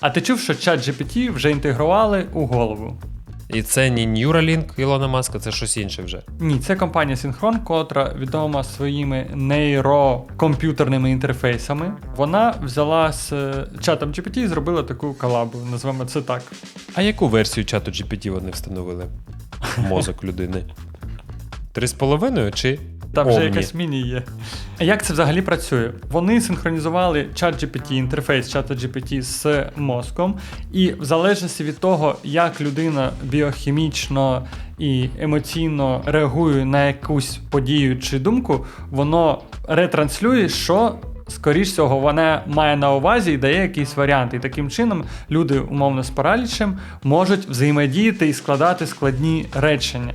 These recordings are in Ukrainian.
А ти чув, що чат GPT вже інтегрували у голову? І це не Neuralink Ілона Маска, це щось інше вже. Ні, це компанія Synchron, котра відома своїми нейрокомп'ютерними інтерфейсами. Вона взяла з е, чатом GPT і зробила таку колабу, називаємо це так. А яку версію чату GPT вони встановили? Мозок людини. Три з половиною чи Там вже Omni? якась міні є. А Як це взагалі працює? Вони синхронізували чат GPT, інтерфейс чата GPT з мозком, і в залежності від того, як людина біохімічно і емоційно реагує на якусь подію чи думку, воно ретранслює, що. Скоріш всього, вона має на увазі і дає якийсь варіант. І таким чином люди, умовно з паралічем, можуть взаємодіяти і складати складні речення.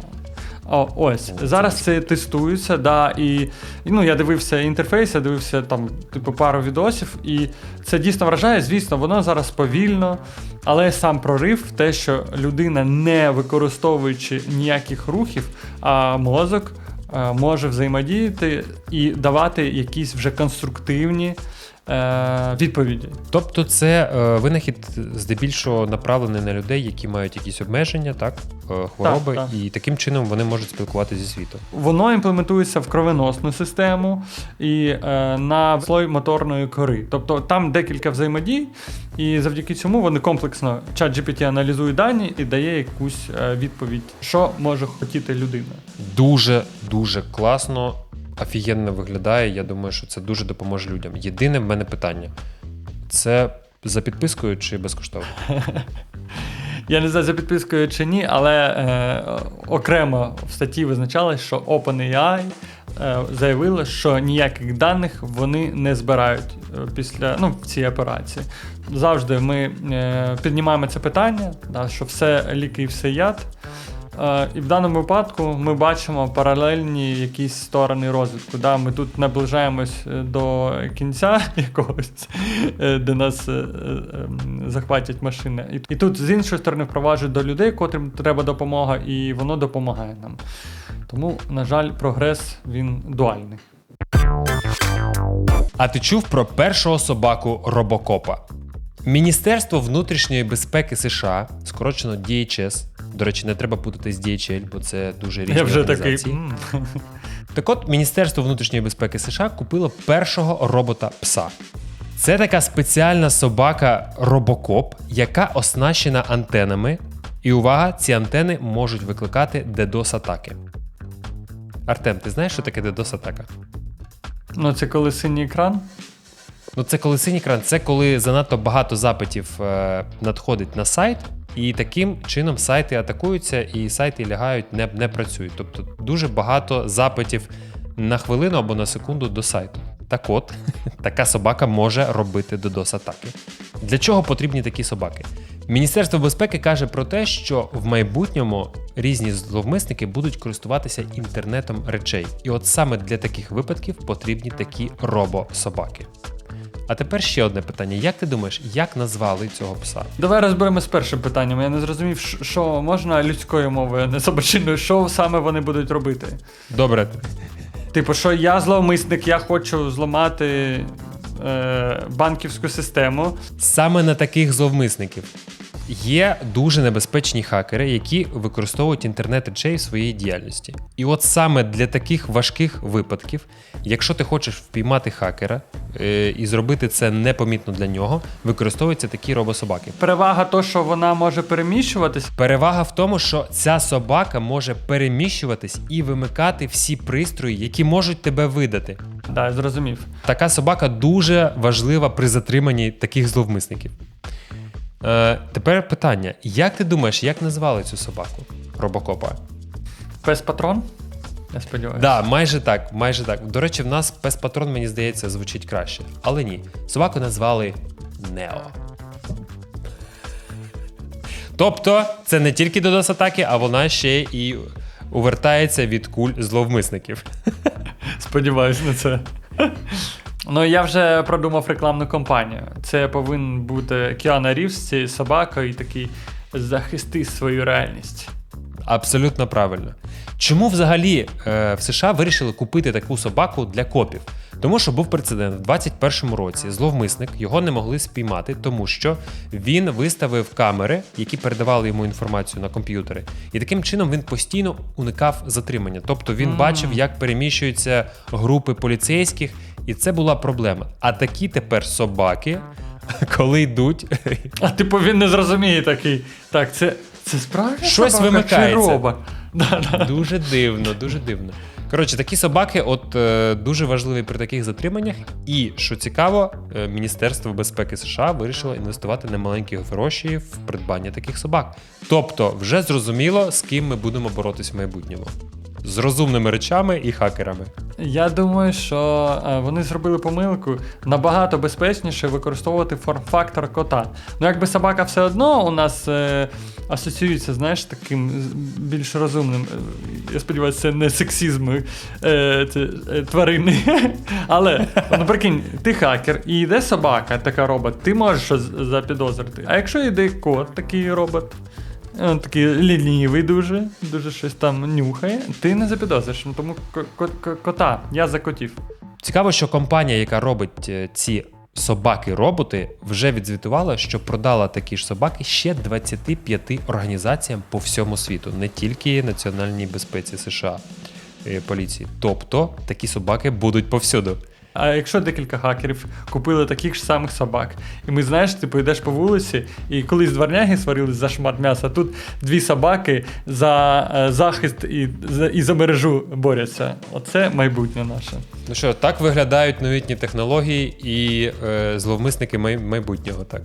О, ось зараз це тестується, да, і, ну я дивився інтерфейс, я дивився там, типу, пару відосів, і це дійсно вражає. Звісно, воно зараз повільно, але сам прорив в те, що людина, не використовуючи ніяких рухів, а мозок е, може взаємодіяти і давати якісь вже конструктивні відповіді. Тобто це е, винахід здебільшого направлений на людей, які мають якісь обмеження, так, е, хвороби, так. і таким чином вони можуть спілкуватися зі світом. Воно імплементується в кровеносну систему і е, на слой моторної кори. Тобто там декілька взаємодій, і завдяки цьому вони комплексно чат GPT аналізує дані і дає якусь е, відповідь, що може хотіти людина. Дуже дуже класно, офігенно виглядає. Я думаю, що це дуже допоможе людям. Єдине в мене питання: це за підпискою чи безкоштовно? Я не знаю за підпискою чи ні, але е, окремо в статті визначалось, що OpenAI е, заявили, що ніяких даних вони не збирають е, після ну, в цій операції. Завжди ми е, піднімаємо це питання, да, що все ліки і все яд. Е, і в даному випадку ми бачимо паралельні якісь сторони розвитку. Да? Ми тут наближаємось е, до кінця якогось, е, де нас захватять машини. І тут з іншої сторони впроваджують до людей, котрим треба допомога, і воно допомагає нам. Тому, на жаль, прогрес він дуальний. А ти чув про першого собаку робокопа? Міністерство внутрішньої безпеки США, скорочено DHS. До речі, не треба путати з DHL, бо це дуже різні Я вже такий. Так от, Міністерство внутрішньої безпеки США купило першого робота пса. Це така спеціальна собака робокоп, яка оснащена антенами. І увага, ці антени можуть викликати DDoS-атаки. Артем, ти знаєш, що таке DDoS-атака? Ну, це коли синій екран. Ну, це коли синій екран, це коли занадто багато запитів е, надходить на сайт, і таким чином сайти атакуються, і сайти лягають, не, не працюють. Тобто дуже багато запитів на хвилину або на секунду до сайту. Так от, така собака може робити DDoS-атаки. Для чого потрібні такі собаки? Міністерство безпеки каже про те, що в майбутньому різні зловмисники будуть користуватися інтернетом речей. І от саме для таких випадків потрібні такі робо-собаки. А тепер ще одне питання: як ти думаєш, як назвали цього пса? Давай розберемо з першим питанням. Я не зрозумів, що- можна людською мовою, а не собачиною, що саме вони будуть робити. Добре, Типу, що я зловмисник, я хочу зламати е, банківську систему. саме на таких зловмисників є дуже небезпечні хакери, які використовують інтернет речей в своїй діяльності. І от саме для таких важких випадків, якщо ти хочеш впіймати хакера е, і зробити це непомітно для нього, використовуються такі робособаки. Перевага то, що вона може переміщуватись. Перевага в тому, що ця собака може переміщуватись і вимикати всі пристрої, які можуть тебе видати. Да, я зрозумів. Така собака дуже важлива при затриманні таких зловмисників. Е, тепер питання: як ти думаєш, як назвали цю собаку? Робокопа? Пес патрон? Я сподіваюся. Да, майже так, майже так. До речі, в нас пес патрон, мені здається, звучить краще. Але ні. Собаку назвали Нео. Тобто, це не тільки додос атаки, а вона ще і увертається від куль зловмисників. Сподіваюсь на це. Ну, я вже продумав рекламну кампанію. Це повинен бути Кіана Рівс з цією собакою і такий захисти свою реальність. Абсолютно правильно. Чому взагалі е, в США вирішили купити таку собаку для копів? Тому що був прецедент в 21-му році. Зловмисник його не могли спіймати, тому що він виставив камери, які передавали йому інформацію на комп'ютери, і таким чином він постійно уникав затримання. Тобто він Мгм. бачив, як переміщуються групи поліцейських, і це була проблема. А такі тепер собаки, коли йдуть, А типу він не зрозуміє такий. Так, це, це справді Щось собака вимикається. чи да. Дуже дивно, дуже дивно. Коротше, такі собаки, от е, дуже важливі при таких затриманнях. І що цікаво, е, Міністерство безпеки США вирішило інвестувати немаленькі гроші в придбання таких собак. Тобто, вже зрозуміло, з ким ми будемо боротись в майбутньому. З розумними речами і хакерами. Я думаю, що е, вони зробили помилку набагато безпечніше використовувати форм-фактор кота. Ну, якби собака все одно у нас е, асоціюється, знаєш, таким більш розумним. е, Я сподіваюся, це не сексізм е, е, тварини. Але ну прикинь, ти хакер, і йде собака, така робот, ти можеш запідозрити. А якщо йде кот, такий робот. Він такий лінівий дуже, дуже щось там нюхає. Ти не запідозриш, ну тому ко- ко- ко- кота, я за котів. Цікаво, що компанія, яка робить е, ці собаки-роботи, вже відзвітувала, що продала такі ж собаки ще 25 організаціям по всьому світу, не тільки Національній безпеці США е, поліції. Тобто такі собаки будуть повсюду. А якщо декілька хакерів купили таких ж самих собак, і ми знаєш, ти йдеш по вулиці, і колись дворняги сварились за шмат м'яса, тут дві собаки за е, захист і за, і за мережу борються. Оце майбутнє наше. Ну що, так виглядають новітні технології і е, зловмисники май- майбутнього, так.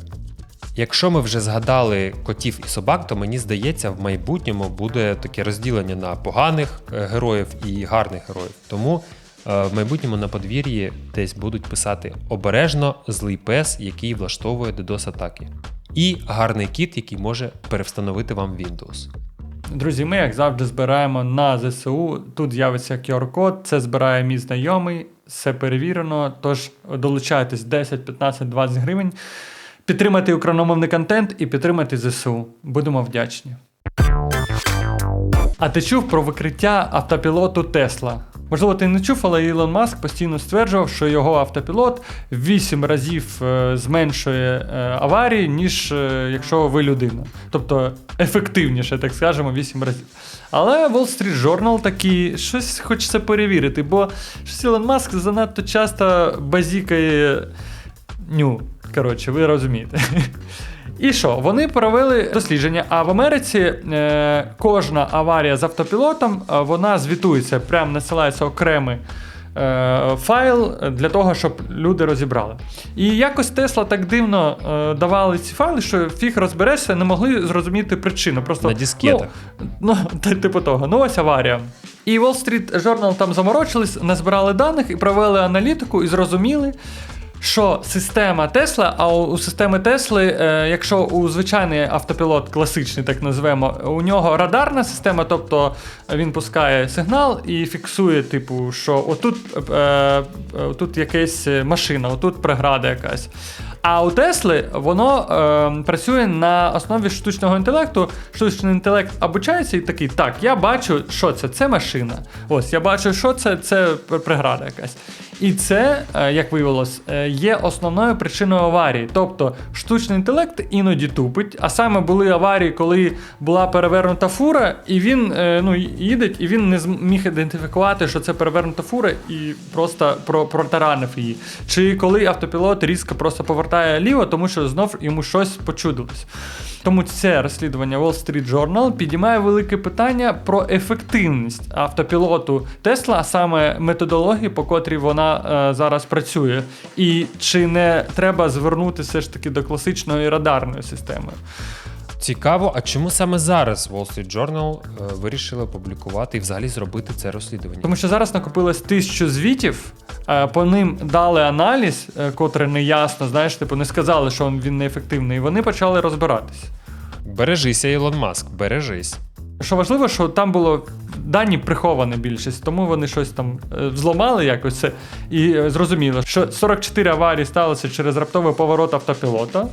Якщо ми вже згадали котів і собак, то мені здається, в майбутньому буде таке розділення на поганих е, героїв і гарних героїв. Тому в майбутньому на подвір'ї десь будуть писати обережно злий пес, який влаштовує DDoS атаки. І гарний кіт, який може перевстановити вам Windows. Друзі, ми, як завжди, збираємо на ЗСУ. Тут з'явиться QR-код, це збирає мій знайомий, все перевірено. Тож долучайтесь 10, 15, 20 гривень. Підтримайте україномовний контент і підтримайте ЗСУ. Будемо вдячні. А ти чув про викриття автопілоту Тесла? Можливо, ти не чув, але Ілон Маск постійно стверджував, що його автопілот в 8 разів е, зменшує е, аварії, ніж е, якщо ви людина. Тобто ефективніше, так скажемо, 8 разів. Але Wall Street Journal такий щось хочеться перевірити, бо щось Ілон Маск занадто часто базікає ню. Коротше, ви розумієте. І що? Вони провели дослідження, а в Америці е, кожна аварія з автопілотом е, вона звітується, прям насилається окремий е, файл для того, щоб люди розібрали. І якось Тесла так дивно е, давали ці файли, що фіг розберешся, не могли зрозуміти причину. Просто На дискетах. Ну, ну, типу того, ну ось аварія. І Wall Street Journal там заморочились, назбирали даних і провели аналітику, і зрозуміли, що система Тесла, а у, системи Тесли, е, якщо у звичайний автопілот, класичний, так називаємо, у нього радарна система, тобто він пускає сигнал і фіксує, типу, що отут, е, е, отут якась машина, отут преграда якась. А у Тесли воно е, працює на основі штучного інтелекту. Штучний інтелект обучається і такий, так, я бачу, що це, це машина. Ось, я бачу, що це, це преграда якась. І це, е, як виявилось, е, є основною причиною аварії. Тобто штучний інтелект іноді тупить, а саме були аварії, коли була перевернута фура, і він е, ну, їде, і він не зміг ідентифікувати, що це перевернута фура, і просто протаранив її. Чи коли автопілот різко просто повертає ліво, тому що знов йому щось почудилось. Тому це розслідування Wall Street Journal підіймає велике питання про ефективність автопілоту Тесла, а саме методології, по котрій вона е, зараз працює. І чи не треба звернутися все ж таки до класичної радарної системи? Цікаво, а чому саме зараз Wall Street Journal е, вирішили опублікувати і взагалі зробити це розслідування? Тому що зараз накопилось тисячу звітів, е, по ним дали аналіз, котре котрий не ясно, знаєш, типу не сказали, що він неефективний, і вони почали розбиратись. Бережися, Ілон Маск, бережись. Що важливо, що там було дані приховані більшість, тому вони щось там е, взломали якось це і е, зрозуміло, що 44 аварії сталося через раптовий поворот автопілота,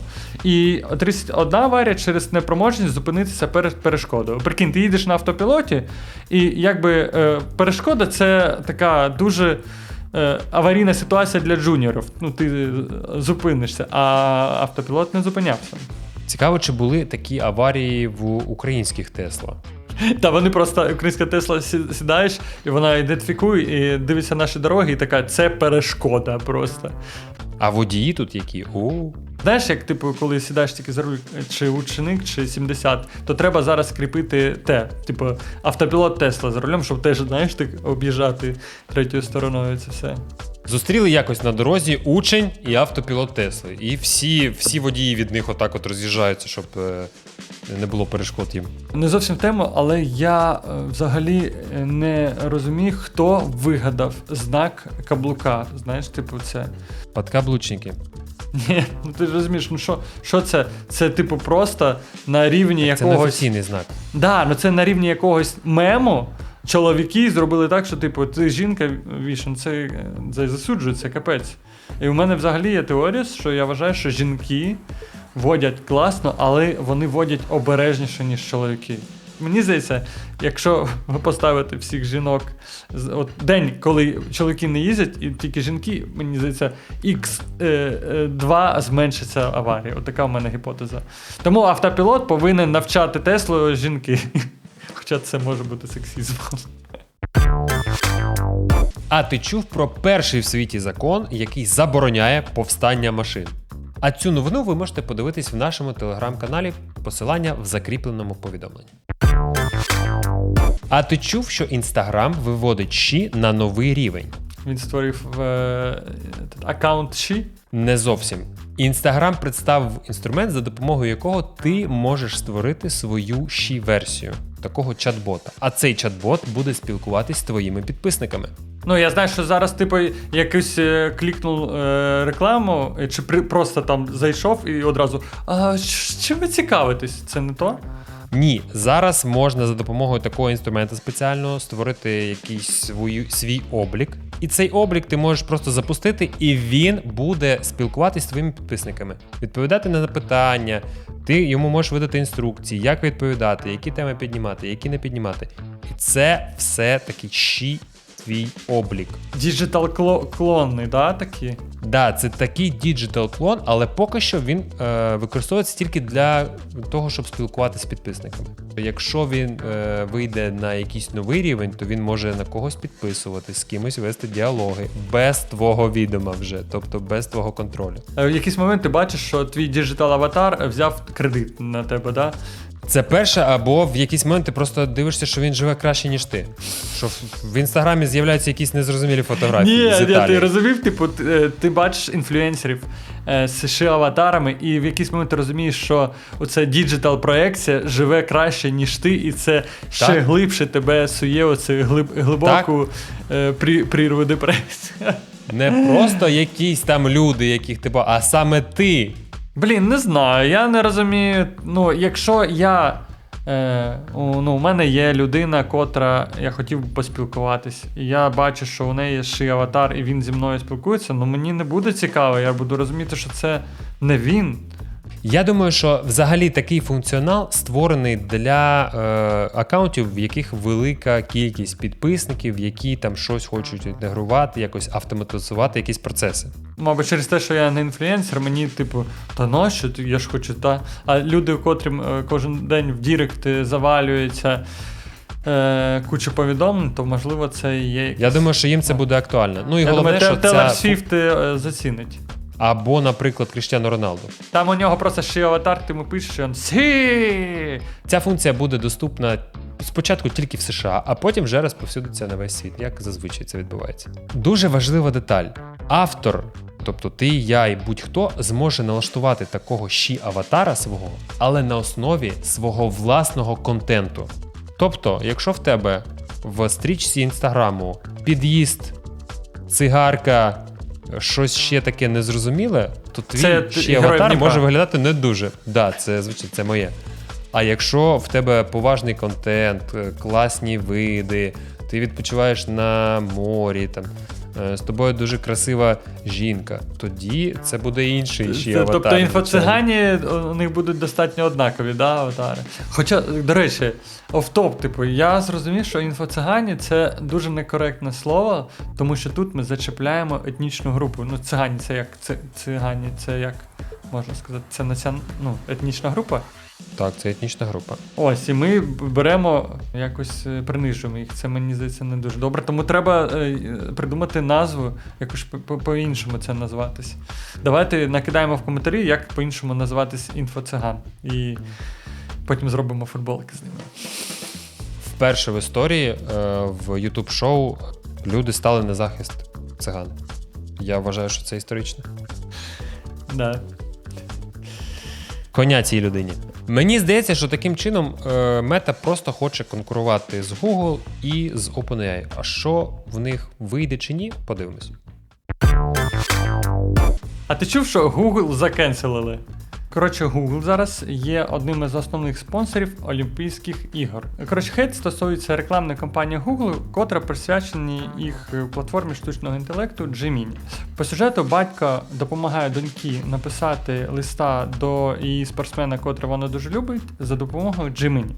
і 31 аварія через непроможність зупинитися перед перешкодою. Прикинь, ти їдеш на автопілоті, і якби е, перешкода це така дуже. Аварійна ситуація для джуніорів. Ну, ти зупинишся, а автопілот не зупинявся. Цікаво, чи були такі аварії в українських Тесла. Та вони просто українська Тесла сі- сідаєш, і вона ідентифікує і дивиться наші дороги, і така це перешкода просто. А водії тут які? О, Знаєш, як типу, коли сідаєш тільки за руль, чи ученик, чи 70, то треба зараз кріпити те, типу, автопілот Тесла за рулем, щоб теж, знаєш, так об'їжджати третьою стороною це все. Зустріли якось на дорозі учень і автопілот Тесли. І всі, всі водії від них отак от роз'їжджаються, щоб е, не було перешкод їм. Не зовсім в тему, але я е, взагалі е, не розумію, хто вигадав знак каблука. Знаєш, типу, це. Подкаблучники. Ні, ну ти ж розумієш, ну що, що це? Це, типу, просто на рівні Це якогось. неофіційний знак. Да, ну це на рівні якогось мему. Чоловіки зробили так, що, типу, ти жінка вішен, це, це засуджується, капець. І у мене взагалі є теорія, що я вважаю, що жінки водять класно, але вони водять обережніше, ніж чоловіки. Мені здається, якщо ви поставите всіх жінок, от день, коли чоловіки не їздять, і тільки жінки, мені здається, X2 зменшиться аварії. От така в мене гіпотеза. Тому автопілот повинен навчати Теслу жінки. Хоча це може бути сексізмом. А ти чув про перший в світі закон, який забороняє повстання машин? А цю новину ви можете подивитись в нашому телеграм-каналі, посилання в закріпленому повідомленні. А ти чув, що Інстаграм виводить Ші на новий рівень? Він створив е, аккаунт She. Не зовсім. Інстаграм представив інструмент, за допомогою якого ти можеш створити свою щі версію такого чат-бота. А цей чат-бот буде спілкуватись з твоїми підписниками. Ну, я знаю, що зараз, типу, якийсь е, клікнув е, рекламу, е, чи при, просто там зайшов і одразу. А чим ви цікавитесь? Це не то? Ні, зараз можна за допомогою такого інструменту спеціального створити якийсь свою, свій облік. І цей облік ти можеш просто запустити, і він буде спілкуватись з твоїми підписниками, відповідати на запитання. Ти йому можеш видати інструкції, як відповідати, які теми піднімати, які не піднімати. І це все таки щі твій облік. Діджитал клонний, да, такі? Да, це такий діджитал клон, але поки що він е, використовується тільки для того, щоб спілкуватися з підписниками. Якщо він е, вийде на якийсь новий рівень, то він може на когось підписуватись, з кимось вести діалоги без твого відома вже, тобто без твого контролю. Е, В якийсь момент ти бачиш, що твій діджитал аватар взяв кредит на тебе, да? Це перше, або в якийсь момент ти просто дивишся, що він живе краще, ніж ти. Що в- інстаграмі з'являються якісь незрозумілі фотографії. Ні, з я, ти розумів, типу, ти, е, ти бачиш інфлюенсерів е, з США аватарами, і в якийсь момент ти розумієш, що оця діджитал проекція живе краще, ніж ти, і це ще Так. глибше тебе сує оцю глиб, глибоку е, прі, прірву депресії. Не просто якісь там люди, яких ти а саме ти. Блін, не знаю. Я не розумію. Ну, якщо я. Е, у, ну, у мене є людина, котра я хотів би поспілкуватись, і я бачу, що у неї ши аватар, і він зі мною спілкується, ну мені не буде цікаво, я буду розуміти, що це не він. Я думаю, що взагалі такий функціонал створений для е, аккаунтів, в яких велика кількість підписників, які там щось хочуть інтегрувати, якось автоматизувати якісь процеси. Мабуть, через те, що я не інфлюенсер, мені, типу, та нащо ти? Я ж хочу, та. А люди, котрим е, кожен день в Дірект завалюється е, куча повідомлень, то можливо це є. Я думаю, що їм це буде актуально. Ну і Я головне, думаю, що Те- ця... Свіфт е, зацінить. Або, наприклад, Кріштіану Роналду. Там у нього просто ще аватар, ти йому пишеш, і він Сі! Ця функція буде доступна спочатку тільки в США, а потім вже розповсюдиться на весь світ, як зазвичай це відбувається. Дуже важлива деталь: автор, тобто ти, я і будь-хто, зможе налаштувати такого щі аватара свого, але на основі свого власного контенту. Тобто, якщо в тебе в стрічці інстаграму під'їзд, цигарка. Щось ще таке незрозуміле, то твій Це ще аватар може виглядати не дуже. Да, це звичайно, це моє. А якщо в тебе поважний контент, е, класні види, ти відпочиваєш на морі, там з тобою дуже красива жінка, тоді це буде інший ще аватар. Тобто інфоцигані у них будуть достатньо однакові, да, аватари. Хоча, до речі, офтоп, типу, я зрозумів, що інфоцигані це дуже некоректне слово, тому що тут ми зачепляємо етнічну групу. Ну, цигані це як цигані, це як можна сказати, це націон... ну, етнічна група. Так, це етнічна група. Ось, і ми беремо, якось е, принижуємо їх. Це мені здається не дуже добре. Тому треба е, е, придумати назву, якось по- по- по-іншому це назватись. Давайте накидаємо в коментарі, як по-іншому називатись інфоциган. І потім зробимо футболки з ними. Вперше в історії в YouTube шоу люди стали на захист циган. Я вважаю, що це історично. Да. Коня цій людині. Мені здається, що таким чином мета просто хоче конкурувати з Google і з OpenAI. А що в них вийде чи ні, подивимось. А ти чув, що Google закенселили? Коротше, Google зараз є одним із основних спонсорів Олімпійських ігор. Коротше, хейт стосується рекламної кампанії Google, котра присвячені їх платформі штучного інтелекту Gemini. По сюжету батько допомагає доньки написати листа до її спортсмена, котра вона дуже любить, за допомогою Gemini.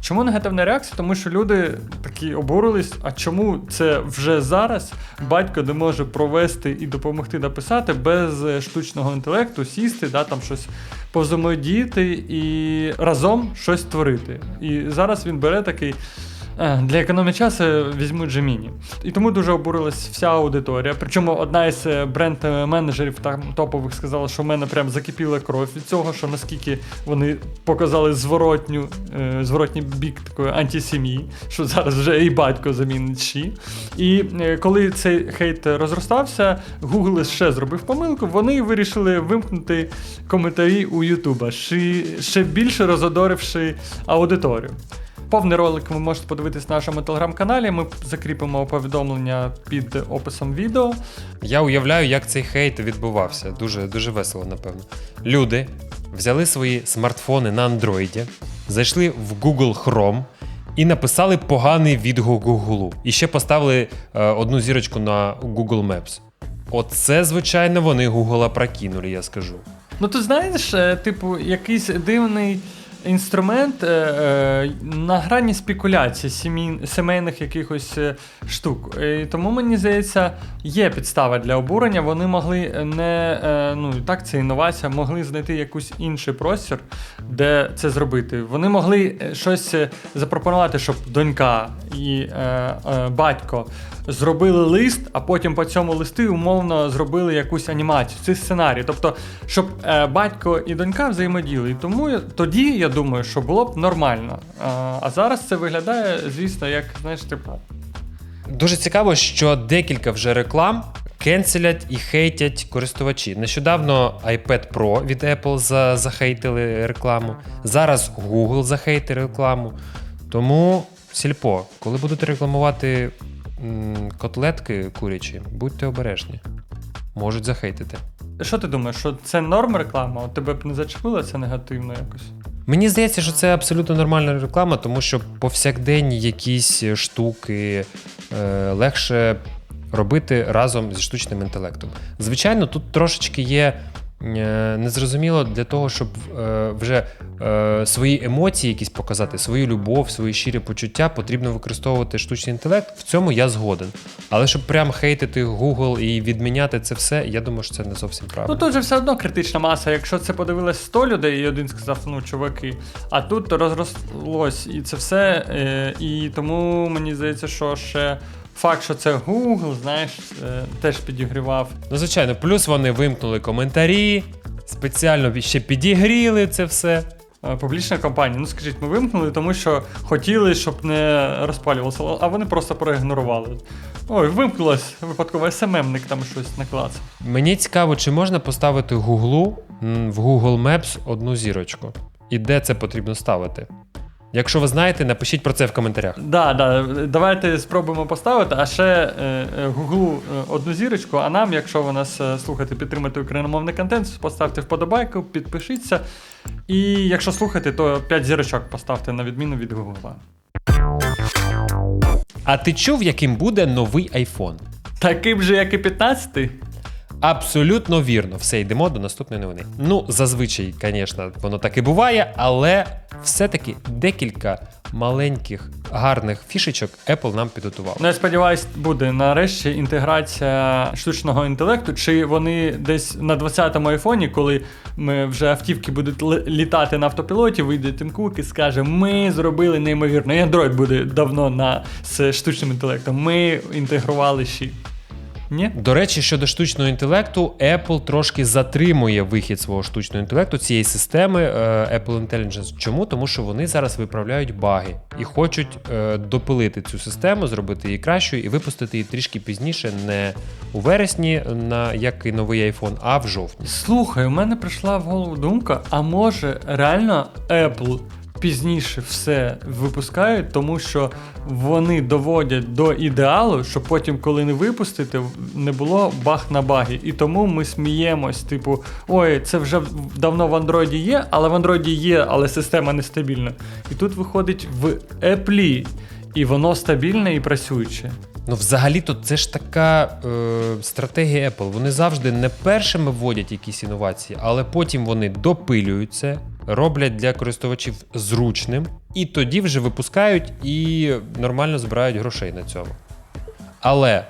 Чому негативна реакція? Тому що люди такі обурились, а чому це вже зараз батько не може провести і допомогти написати без штучного інтелекту, сісти, да, там щось повзаємодіяти і разом щось творити. І зараз він бере такий. «Е, Для економії часу візьму Gemini. І тому дуже обурилась вся аудиторія. Причому одна із е, бренд-менеджерів там топових сказала, що в мене прям закипіла кров від цього, що наскільки вони показали зворотню, е, зворотній бік такої антисім'ї, що зараз вже і батько замінить щі. І коли цей хейт розростався, Google ще зробив помилку. Вони вирішили вимкнути коментарі у Ютуба, ще більше розодоривши аудиторію. Повний ролик ви можете подивитись на нашому телеграм-каналі. Ми закріпимо повідомлення під описом відео. Я уявляю, як цей хейт відбувався. Дуже, дуже весело, напевно. Люди взяли свої смартфони на андроїді, зайшли в Google Chrome і написали поганий відгук Google. І ще поставили е, одну зірочку на Google Maps. Оце, звичайно, вони Google прокинули, я скажу. Ну, ти знаєш, е, типу, якийсь дивний інструмент е, е, на грані спекуляцій, сімей, сімейних якихось е, штук. І тому мені здається, є підстава для обурення. Вони могли не е, ну так, це інновація, могли знайти якийсь інший простір, де це зробити. Вони могли е, щось е, запропонувати, щоб донька і е, е, батько зробили лист, а потім по цьому листи умовно зробили якусь анімацію. Це сценарій. Тобто, щоб е, батько і донька взаємодіяли. І тому я- тоді я думаю, що було б нормально. А, а зараз це виглядає, звісно, як знаєш, типу. Дуже цікаво, що декілька вже реклам кенселять і хейтять користувачі. Нещодавно iPad Pro від Apple за, захейтили рекламу. Зараз Google захейтив рекламу. Тому сільпо, коли будете рекламувати котлетки курячі, будьте обережні. Можуть захейтити. Що ти думаєш, що це норм реклама? От тебе б не зачепило це негативно якось? Мені здається, що це абсолютно нормальна реклама, тому що повсякденні якісь штуки е, легше робити разом зі штучним інтелектом. Звичайно, тут трошечки є незрозуміло для того, щоб е, вже е, свої емоції якісь показати, свою любов, свої щирі почуття, потрібно використовувати штучний інтелект. В цьому я згоден. Але щоб прям хейтити Google і відміняти це все, я думаю, що це не зовсім Ну тут же все одно критична маса. Якщо це подивилось 100 людей, і один сказав, ну чуваки, а тут розрослось і це все. Е, і тому мені здається, що ще факт, що це Google, знаєш, е, теж підігрівав. Ну, звичайно, плюс вони вимкнули коментарі, спеціально ще підігріли це все. Е, Публічна компанія, ну скажіть, ми вимкнули, тому що хотіли, щоб не розпалювалося, а вони просто проігнорували. Ой, вимкнулось випадково СММник там щось наклацав. Мені цікаво, чи можна поставити Гуглу в Google Maps одну зірочку. І де це потрібно ставити? Якщо ви знаєте, напишіть про це в коментарях. Да, да, давайте спробуємо поставити. А ще е, е, Гуглу е, одну зірочку. А нам, якщо ви нас слухаєте, підтримуєте україномовний контент, поставте вподобайку, підпишіться. І якщо слухаєте, то 5 зірочок поставте на відміну від Гугла. А ти чув, яким буде новий iPhone? Таким же, як і 15-й. Абсолютно вірно, все йдемо до наступної новини. Ну, зазвичай, звісно, воно так і буває, але все-таки декілька маленьких гарних фішечок Apple нам підготував. Ну, я сподіваюся, буде нарешті інтеграція штучного інтелекту. Чи вони десь на 20-му айфоні, коли ми вже автівки будуть літати на автопілоті, вийде Тим Кук і скаже: Ми зробили неймовірно. І Android буде давно на з штучним інтелектом. Ми інтегрували ще. Ні? До речі, щодо штучного інтелекту, Apple трошки затримує вихід свого штучного інтелекту цієї системи е, Apple Intelligence. Чому? Тому що вони зараз виправляють баги і хочуть е, допилити цю систему, зробити її кращою і випустити її трішки пізніше, не у вересні, на як і новий iPhone, а в жовтні. Слухай, у мене прийшла в голову думка: а може реально Apple пізніше все випускають, тому що вони доводять до ідеалу, щоб потім, коли не випустити, не було баг на багі. І тому ми сміємось, типу, ой, це вже давно в Андроїді є, але в Андроїді є, але система нестабільна. І тут виходить в Apple, і воно стабільне і працююче. Ну, взагалі-то це ж така е, стратегія Apple. Вони завжди не першими вводять якісь інновації, але потім вони допилюють це, роблять для користувачів зручним, і тоді вже випускають і нормально збирають грошей на цьому. Але,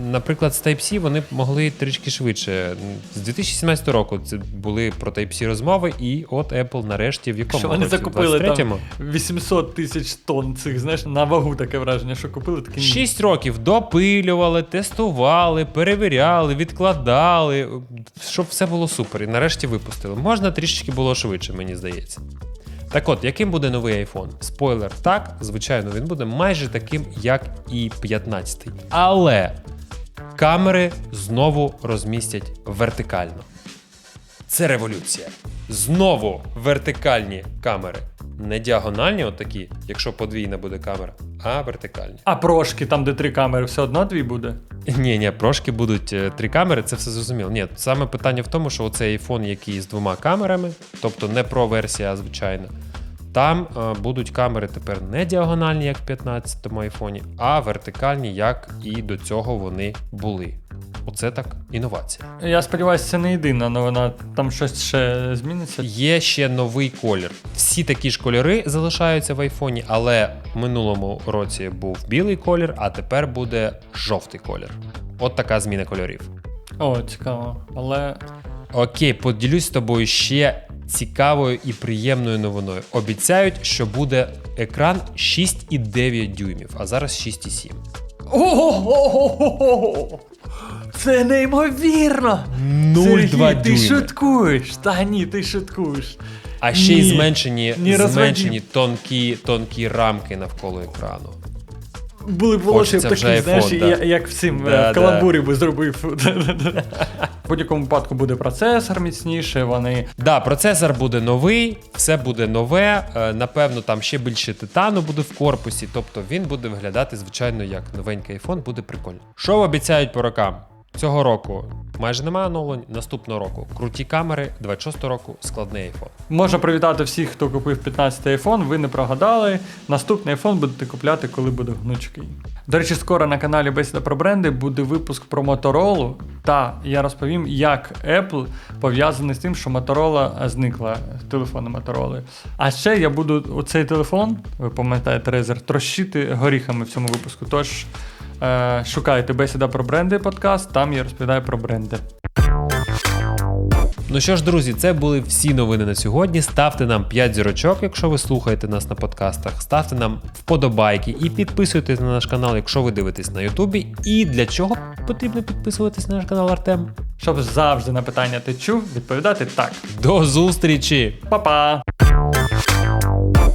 наприклад, з Type-C вони могли трішки швидше. З 2017 року це були про Type-C розмови, і от Apple нарешті в якому Що вони році? Закупили 23-му? там 800 тисяч тонн цих, знаєш, на вагу таке враження, що купили таке. ні. Шість років допилювали, тестували, перевіряли, відкладали, щоб все було супер. І нарешті випустили. Можна трішечки було швидше, мені здається. Так от, яким буде новий iPhone? Спойлер, так, звичайно, він буде майже таким, як і 15. Але камери знову розмістять вертикально. Це революція. Знову вертикальні камери. Не діагональні, отакі, якщо подвійна буде камера, а вертикальні. А прошки, там, де три камери, все одно дві буде. Ні, ні, прошки будуть е, три камери, це все зрозуміло. Ні, саме питання в тому, що оцей iPhone, який з двома камерами, тобто не Pro версія, а звичайна, там е, будуть камери тепер не діагональні, як в 15-му айфоні, а вертикальні, як і до цього вони були. Оце так інновація. Я сподіваюся, це не єдина новина, там щось ще зміниться. Є ще новий колір. Всі такі ж кольори залишаються в айфоні, але в минулому році був білий колір, а тепер буде жовтий колір. От така зміна кольорів. О, цікаво. Але Окей, поділюсь з тобою ще цікавою і приємною новиною. Обіцяють, що буде екран 6,9 дюймів, а зараз 6,7. Ого! Це неймовірно! 0,2 Сергій, ти шуткуєш? Та ні, ти шуткуєш. А ще й зменшені, ні, зменшені тонкі, тонкі рамки навколо екрану. Були б волосся Хочеться такі, знаєш, iPhone, да. як в цим Да, каламбурі да. би зробив. В будь-якому випадку буде процесор міцніше, вони. Да, процесор буде новий, все буде нове. е, Напевно, там ще більше титану буде в корпусі. Тобто він буде виглядати, звичайно, як новенький iPhone, буде прикольно. Що обіцяють по рокам? Цього року майже немає оновлень. Наступного року круті камери, 26 року складний iPhone. Можна привітати всіх, хто купив 15 iPhone, ви не прогадали. Наступний iPhone будете купляти, коли буде гнучкий. До речі, скоро на каналі Бесіда про бренди буде випуск про Motorola, та я розповім, як Apple пов'язаний з тим, що Motorola зникла телефони Motorola. А ще я буду оцей телефон, ви пам'ятаєте, Razer, трощити горіхами в цьому випуску. Тож шукайте Бесіда про бренди подкаст, там я розповідаю про бренди. Ну що ж, друзі, це були всі новини на сьогодні. Ставте нам 5 зірочок, якщо ви слухаєте нас на подкастах. Ставте нам вподобайки і підписуйтесь на наш канал, якщо ви дивитесь на Ютубі. І для чого потрібно підписуватись на наш канал Артем? Щоб завжди на питання ти чув, відповідати так. До зустрічі! Па-па!